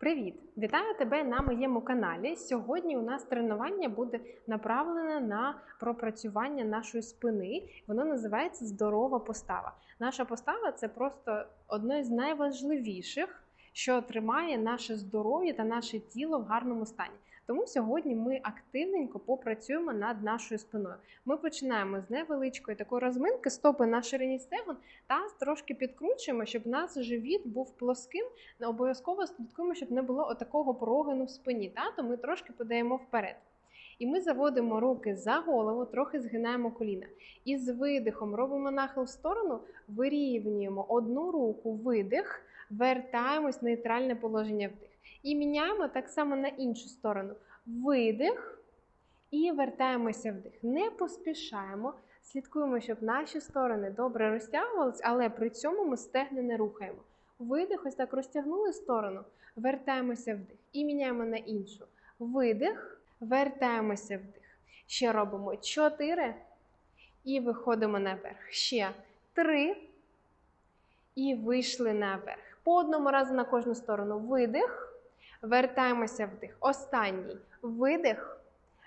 Привіт! Вітаю тебе на моєму каналі. Сьогодні у нас тренування буде направлене на пропрацювання нашої спини. Воно називається здорова постава. Наша постава це просто одне з найважливіших, що тримає наше здоров'я та наше тіло в гарному стані. Тому сьогодні ми активненько попрацюємо над нашою спиною. Ми починаємо з невеличкої такої розминки, стопи на ширині стегон та трошки підкручуємо, щоб нас живіт був плоским. Не обов'язково слідкуємо, щоб не було отакого прогину в спині. Та? То ми трошки подаємо вперед. І ми заводимо руки за голову, трохи згинаємо коліна. І з видихом робимо нахил в сторону, вирівнюємо одну руку, видих, вертаємось в нейтральне положення вдих. І міняємо так само на іншу сторону. Видих і вертаємося вдих. Не поспішаємо. Слідкуємо, щоб наші сторони добре розтягувалися, але при цьому ми стегни не рухаємо. Видих, ось так розтягнули сторону, вертаємося вдих. І міняємо на іншу. Видих, вертаємося вдих. Ще робимо 4. І виходимо наверх. Ще 3. І вийшли наверх. По одному разу на кожну сторону. Видих. Вертаємося вдих. Останній видих,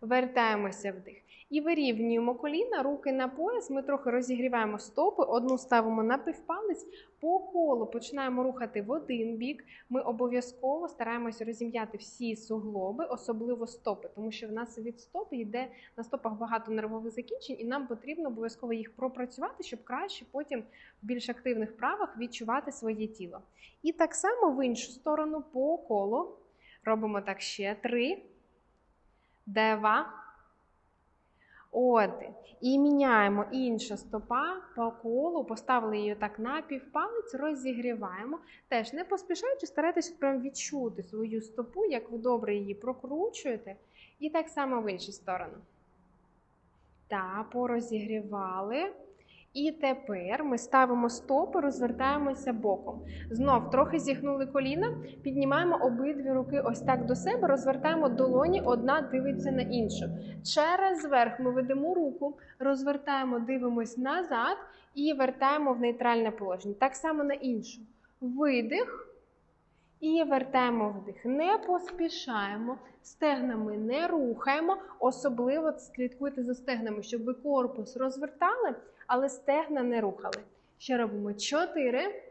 вертаємося вдих. І вирівнюємо коліна, руки на пояс. Ми трохи розігріваємо стопи, одну ставимо на півпалець, по колу починаємо рухати в один бік. Ми обов'язково стараємося розім'яти всі суглоби, особливо стопи, тому що в нас від стопи йде на стопах багато нервових закінчень, і нам потрібно обов'язково їх пропрацювати, щоб краще потім в більш активних правах відчувати своє тіло. І так само в іншу сторону по колу. Робимо так ще три, два, От, І міняємо інша стопа по колу, поставили її так на півпалець, розігріваємо. Теж не поспішаючи, старайтеся прям відчути свою стопу, як ви добре її прокручуєте. І так само в іншу сторону. Та порозігрівали. І тепер ми ставимо стопи, розвертаємося боком. Знов трохи зігнули коліна, піднімаємо обидві руки ось так до себе, розвертаємо долоні, одна дивиться на іншу. Через верх ми ведемо руку, розвертаємо, дивимось назад і вертаємо в нейтральне положення. Так само на іншу. Видих. І вертаємо вдих. Не поспішаємо, стегнами не рухаємо, особливо слідкуйте за стегнами, щоб ви корпус розвертали, але стегна не рухали. Ще робимо 4.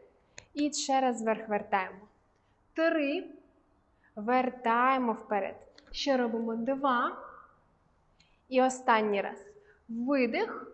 І через верх вертаємо. 3. Вертаємо вперед. Ще робимо 2. І останній раз. Видих,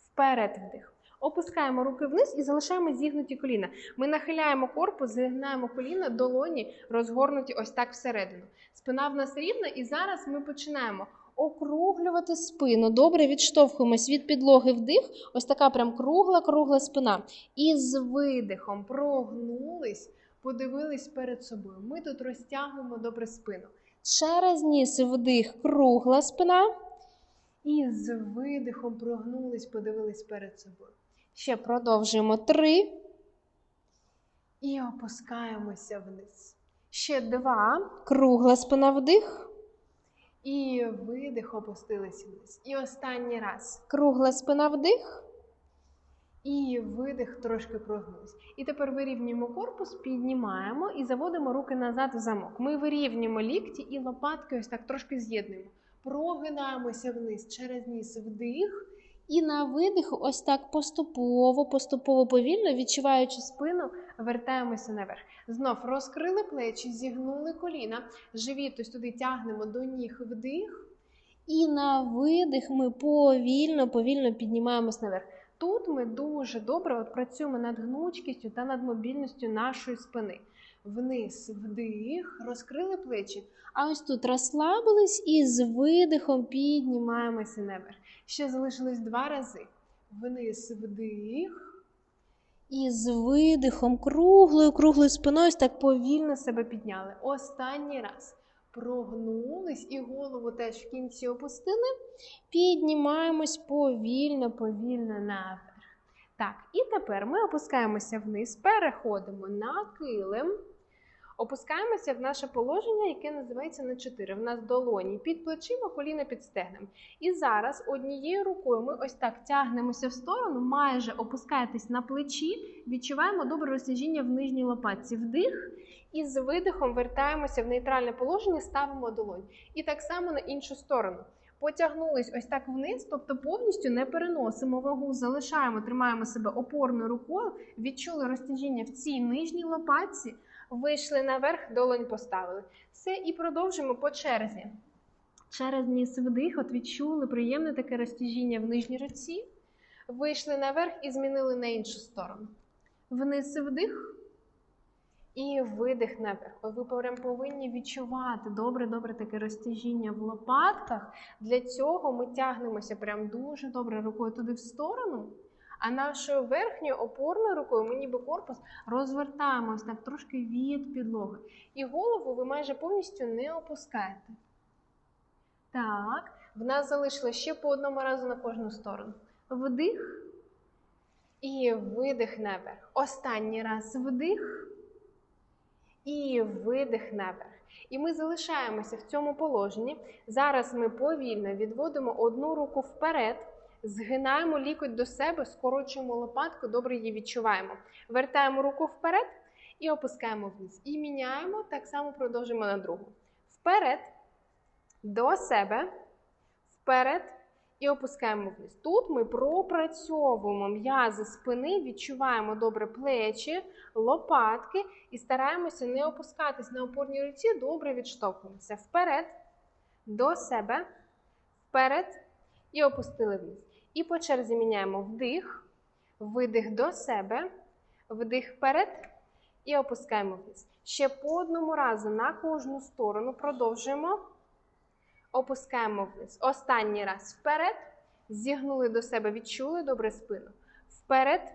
вперед вдих. Опускаємо руки вниз і залишаємо зігнуті коліна. Ми нахиляємо корпус, зігнаємо коліна, долоні розгорнуті ось так всередину. Спина в нас рівна, і зараз ми починаємо округлювати спину. Добре відштовхуємось від підлоги вдих. Ось така прям кругла-кругла спина. І з видихом прогнулись, подивились перед собою. Ми тут розтягуємо добре спину. Через ніс вдих, кругла спина. І з видихом прогнулись, подивились перед собою. Ще продовжуємо три. І опускаємося вниз. Ще два. Кругла спина вдих. І видих, опустились вниз. І останній раз. Кругла спина вдих. І видих, трошки прогнулись. І тепер вирівнюємо корпус, піднімаємо і заводимо руки назад в замок. Ми вирівнюємо лікті і лопатки ось так трошки з'єднуємо. Прогинаємося вниз через ніс вдих. І на видих, ось так поступово, поступово повільно, відчуваючи спину, вертаємося наверх. Знов розкрили плечі, зігнули коліна, живіт ось туди тягнемо до ніг вдих. І на видих ми повільно, повільно піднімаємось наверх. Тут ми дуже добре от працюємо над гнучкістю та над мобільністю нашої спини. Вниз вдих, розкрили плечі. А ось тут розслабились і з видихом піднімаємося наверх. Ще залишилось два рази. Вниз вдих. І з видихом круглою, круглою спиною так повільно себе підняли. Останній раз. Прогнулись і голову теж в кінці опустили. Піднімаємось повільно, повільно наверх. Так, і тепер ми опускаємося вниз, переходимо на килим. Опускаємося в наше положення, яке називається на 4. В нас долоні під плечима, коліна під стегнем. І зараз однією рукою ми ось так тягнемося в сторону, майже опускаєтесь на плечі, відчуваємо добре розтяжіння в нижній лопатці. Вдих. І з видихом вертаємося в нейтральне положення, ставимо долонь. І так само на іншу сторону. Потягнулись ось так вниз, тобто повністю не переносимо вагу, залишаємо, тримаємо себе опорною рукою, відчули розтяжіння в цій нижній лопатці, вийшли наверх, долонь поставили. Все, і продовжимо по черзі. Через ніс вдих, от відчули приємне таке розтяжіння в нижній руці. Вийшли наверх і змінили на іншу сторону. Вниз вдих і видих наверх. Ви прям повинні відчувати добре-добре таке розтяжіння в лопатках. Для цього ми тягнемося прям дуже добре рукою туди в сторону. А нашою верхньою опорною рукою ми ніби корпус розвертаємо ось так трошки від підлоги. І голову ви майже повністю не опускаєте. Так, в нас залишилось ще по одному разу на кожну сторону. Вдих і видих наверх. Останній раз вдих і видих наверх. І ми залишаємося в цьому положенні. Зараз ми повільно відводимо одну руку вперед, згинаємо лікоть до себе, скорочуємо лопатку, добре її відчуваємо. Вертаємо руку вперед і опускаємо вниз. І міняємо, так само продовжуємо на другу. Вперед, до себе, вперед і опускаємо вниз. Тут ми пропрацьовуємо м'язи спини, відчуваємо добре плечі, лопатки і стараємося не опускатись на опорній руці, добре відштовхуємося. Вперед, до себе, вперед і опустили вниз. І по черзі міняємо вдих, видих до себе, вдих вперед і опускаємо вниз. Ще по одному разу на кожну сторону продовжуємо. Опускаємо вниз. Останній раз вперед. Зігнули до себе, відчули добре спину. Вперед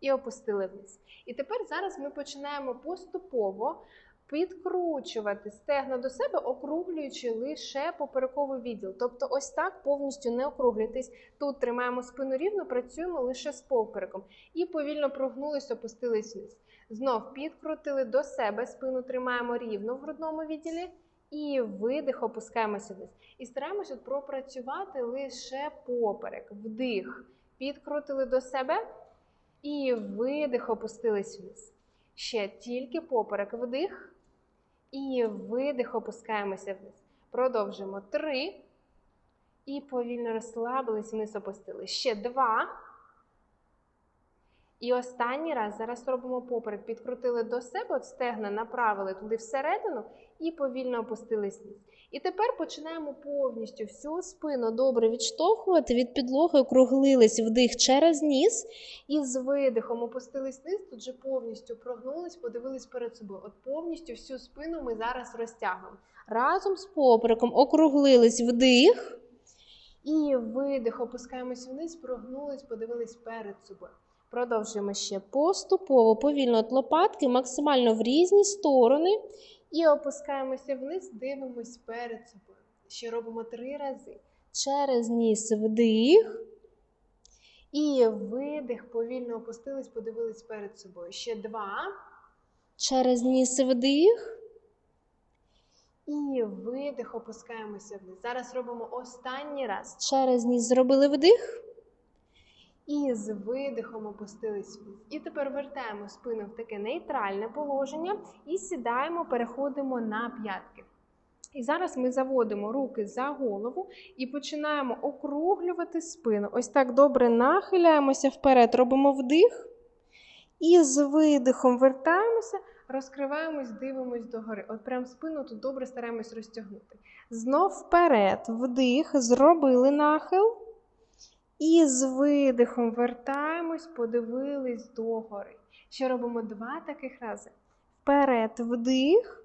і опустили вниз. І тепер зараз ми починаємо поступово підкручувати стегна до себе, округлюючи лише поперековий відділ. Тобто, ось так повністю не округлюйтесь. Тут тримаємо спину рівно, працюємо лише з попереком. І повільно прогнулись, опустились вниз. Знов підкрутили до себе, спину тримаємо рівно в грудному відділі. І видих, опускаємося вниз. І стараємося пропрацювати лише поперек. Вдих. Підкрутили до себе. І видих, опустились вниз. Ще тільки поперек. Вдих. І видих, опускаємося вниз. Продовжимо. Три. І повільно розслабились, вниз опустили. Ще два. І останній раз зараз робимо поперек. Підкрутили до себе, от стегна направили туди всередину і повільно опустились вниз. І тепер починаємо повністю всю спину добре відштовхувати від підлоги, округлились вдих через ніс. І з видихом опустились вниз, тут же повністю прогнулись, подивились перед собою. От повністю всю спину ми зараз розтягуємо. Разом з попереком округлились вдих. І видих, опускаємось вниз, прогнулись, подивились перед собою. Продовжуємо ще поступово, повільно от лопатки, максимально в різні сторони. І опускаємося вниз, дивимось перед собою. Ще робимо три рази. Через ніс вдих. І видих, повільно опустились, подивились перед собою. Ще два. Через ніс вдих. І видих, опускаємося вниз. Зараз робимо останній раз. Через ніс зробили вдих. І з видихом опустились вниз. І тепер вертаємо спину в таке нейтральне положення і сідаємо, переходимо на п'ятки. І зараз ми заводимо руки за голову і починаємо округлювати спину. Ось так добре нахиляємося вперед, робимо вдих. І з видихом вертаємося, розкриваємось, дивимось догори. От прям спину тут добре стараємось розтягнути. Знов вперед, вдих, зробили нахил. І з видихом вертаємось, подивились догори. Ще робимо два таких рази. Вперед, вдих.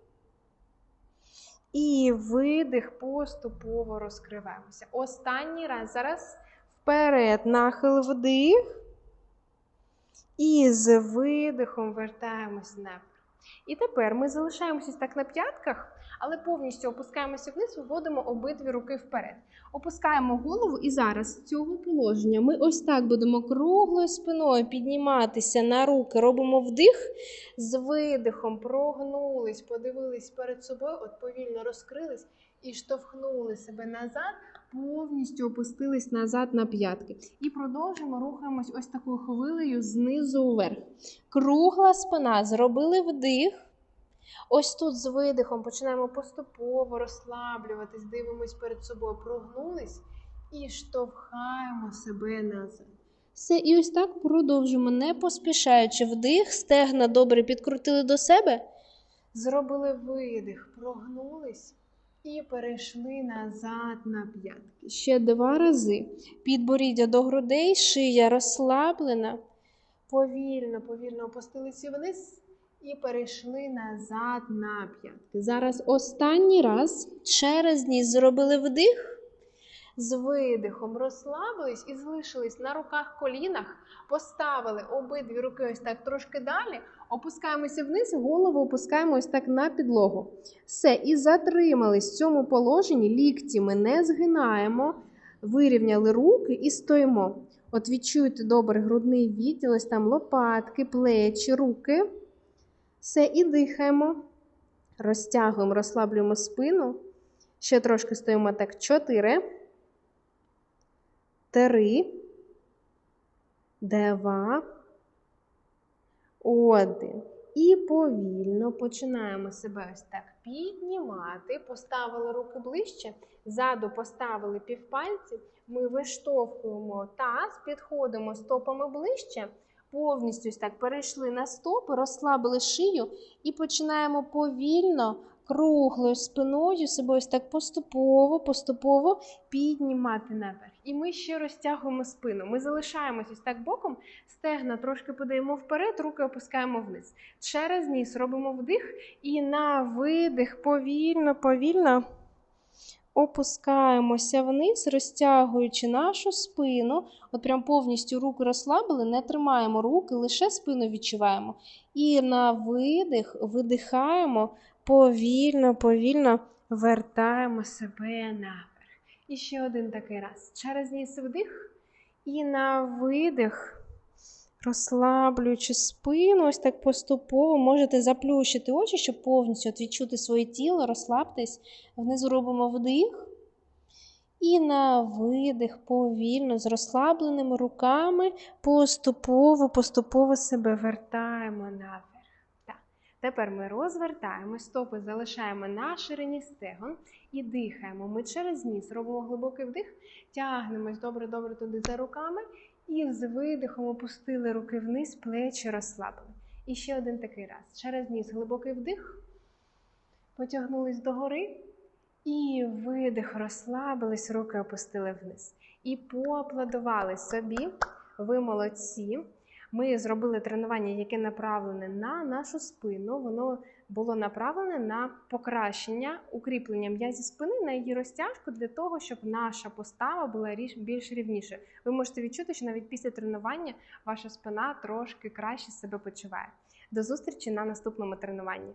І видих, поступово розкриваємося. Останній раз. Зараз вперед, нахил вдих. І з видихом вертаємось наверх. І тепер ми залишаємося так на п'ятках, але повністю опускаємося вниз, виводимо обидві руки вперед. Опускаємо голову, і зараз з цього положення ми ось так будемо круглою спиною підніматися на руки. Робимо вдих, з видихом прогнулись, подивились перед собою, от повільно розкрились і штовхнули себе назад, повністю опустились назад на п'ятки. І продовжуємо, рухаємось ось такою хвилею знизу вверх. Кругла спина, зробили вдих. Ось тут з видихом починаємо поступово розслаблюватись, дивимось перед собою, прогнулись і штовхаємо себе назад. Все, і ось так продовжимо, не поспішаючи вдих, стегна добре підкрутили до себе. Зробили видих, прогнулись і перейшли назад на п'ятки. Ще два рази. Підборіддя до грудей, шия розслаблена. Повільно, повільно опустилися вниз і перейшли назад на п'ятки. Зараз останній раз через ніс зробили вдих. З видихом розслабились і залишились на руках колінах, поставили обидві руки ось так трошки далі, опускаємося вниз, голову опускаємо ось так на підлогу. Все, і затримались в цьому положенні, лікті ми не згинаємо, вирівняли руки і стоїмо. От відчуйте добре грудний відділ, ось там лопатки, плечі, руки. Все, і дихаємо. Розтягуємо, розслаблюємо спину. Ще трошки стоїмо так. Чотири. Три. Два. Один. І повільно починаємо себе ось так піднімати. Поставили руки ближче, ззаду поставили півпальці. Ми виштовхуємо таз, підходимо стопами ближче, повністю так перейшли на стопи, розслабили шию і починаємо повільно, круглою спиною себе ось так поступово, поступово піднімати наверх. І ми ще розтягуємо спину. Ми залишаємось ось так боком, стегна трошки подаємо вперед, руки опускаємо вниз. Через ніс робимо вдих і на видих повільно, повільно опускаємося вниз, розтягуючи нашу спину. От прям повністю руки розслабили, не тримаємо руки, лише спину відчуваємо. І на видих видихаємо, повільно, повільно вертаємо себе наверх. І ще один такий раз. Через ніс вдих. І на видих, розслаблюючи спину, ось так поступово можете заплющити очі, щоб повністю відчути своє тіло, розслабтесь. Внизу робимо вдих. І на видих повільно, з розслабленими руками, поступово, поступово себе вертаємо наверх. Так. Тепер ми розвертаємо, стопи залишаємо на ширині стегон і дихаємо. Ми через ніс робимо глибокий вдих, тягнемось добре-добре туди за руками. І з видихом опустили руки вниз, плечі розслабили. І ще один такий раз. Через ніс глибокий вдих. Потягнулись догори. І видих, розслабились, руки опустили вниз. І поаплодували собі. Ви молодці. Ми зробили тренування, яке направлене на нашу спину. Воно було направлене на покращення, укріплення м'язі спини на її розтяжку для того, щоб наша постава була більш рівніше. Ви можете відчути, що навіть після тренування ваша спина трошки краще себе почуває. До зустрічі на наступному тренуванні.